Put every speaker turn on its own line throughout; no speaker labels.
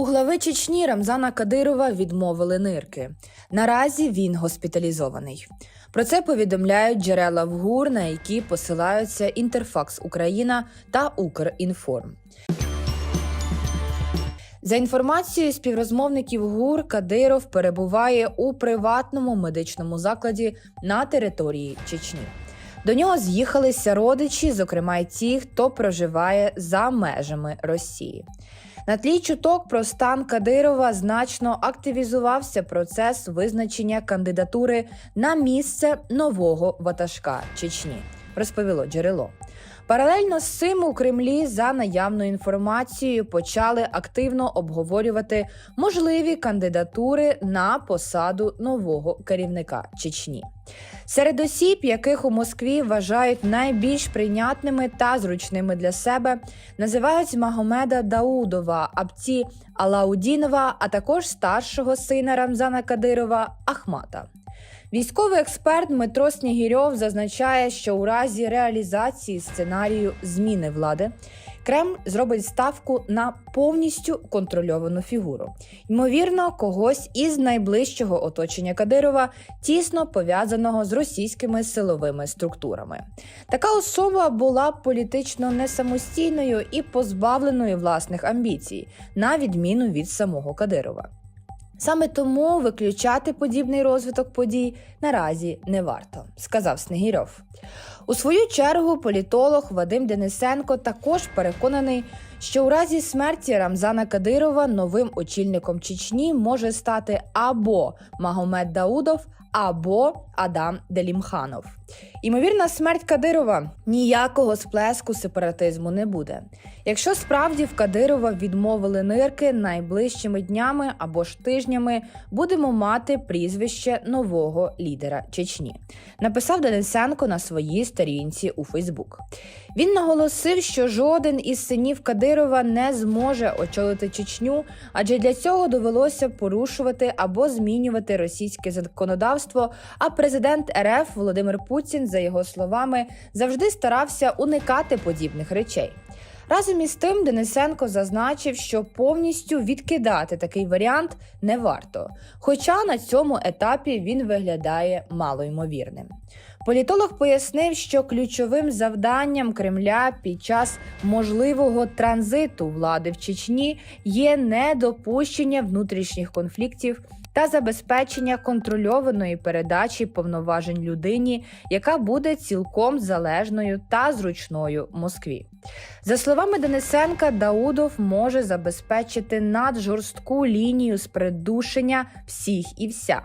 У глави Чечні Рамзана Кадирова відмовили нирки. Наразі він госпіталізований. Про це повідомляють джерела в ГУР, на які посилаються Інтерфакс Україна та Укрінформ. За інформацією співрозмовників ГУР, Кадиров перебуває у приватному медичному закладі на території Чечні. До нього з'їхалися родичі, зокрема й ті, хто проживає за межами Росії. На тлі чуток про стан Кадирова значно активізувався процес визначення кандидатури на місце нового ватажка Чечні, розповіло джерело. Паралельно з цим у Кремлі за наявною інформацією почали активно обговорювати можливі кандидатури на посаду нового керівника Чечні. Серед осіб, яких у Москві вважають найбільш прийнятними та зручними для себе, називають Магомеда Даудова, Абці Алаудінова, а також старшого сина Рамзана Кадирова Ахмата. Військовий експерт Дмитро Снігірьов зазначає, що у разі реалізації сценарію зміни влади Кремль зробить ставку на повністю контрольовану фігуру. Ймовірно, когось із найближчого оточення Кадирова, тісно пов'язаного з російськими силовими структурами. Така особа була політично несамостійною і позбавленою власних амбіцій, на відміну від самого Кадирова. Саме тому виключати подібний розвиток подій наразі не варто, сказав Снегірьов. У свою чергу політолог Вадим Денисенко також переконаний, що у разі смерті Рамзана Кадирова новим очільником Чечні може стати або Магомед Даудов, або Адам Делімханов. Імовірна смерть Кадирова ніякого сплеску сепаратизму не буде. Якщо справді в Кадирова відмовили нирки найближчими днями або ж тижнями, будемо мати прізвище нового лідера Чечні. Написав Денисенко на своїй сторінці у Фейсбук. Він наголосив, що жоден із синів Кадирова не зможе очолити Чечню, адже для цього довелося порушувати або змінювати російське законодавство. А президент РФ Володимир Путін, за його словами, завжди старався уникати подібних речей. Разом із тим, Денисенко зазначив, що повністю відкидати такий варіант не варто. Хоча на цьому етапі він виглядає малоймовірним. Політолог пояснив, що ключовим завданням Кремля під час можливого транзиту влади в Чечні є недопущення внутрішніх конфліктів та забезпечення контрольованої передачі повноважень людині, яка буде цілком залежною та зручною Москві. За словами Денисенка, Даудов може забезпечити наджорстку лінію з придушення всіх і вся.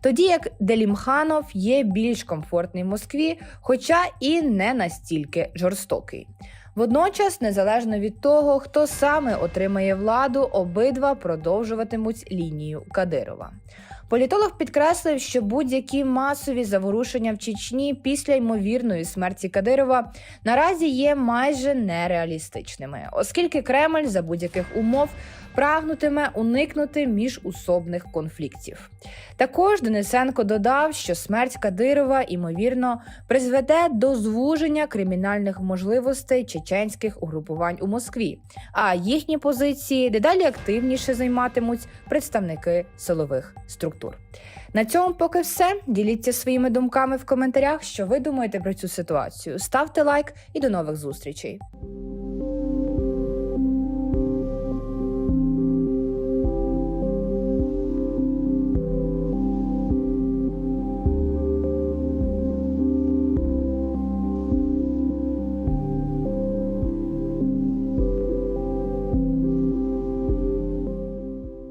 Тоді як Делімханов є більш комфортний Москві, хоча і не настільки жорстокий. Водночас, незалежно від того, хто саме отримає владу, обидва продовжуватимуть лінію Кадирова. Політолог підкреслив, що будь-які масові заворушення в Чечні після ймовірної смерті Кадирова наразі є майже нереалістичними, оскільки Кремль за будь-яких умов прагнутиме уникнути міжусобних конфліктів. Також Денисенко додав, що смерть Кадирова ймовірно призведе до звуження кримінальних можливостей чеченських угрупувань у Москві, а їхні позиції дедалі активніше займатимуть представники силових структур. На цьому поки все. Діліться своїми думками в коментарях, що ви думаєте про цю ситуацію. Ставте лайк і до нових зустрічей.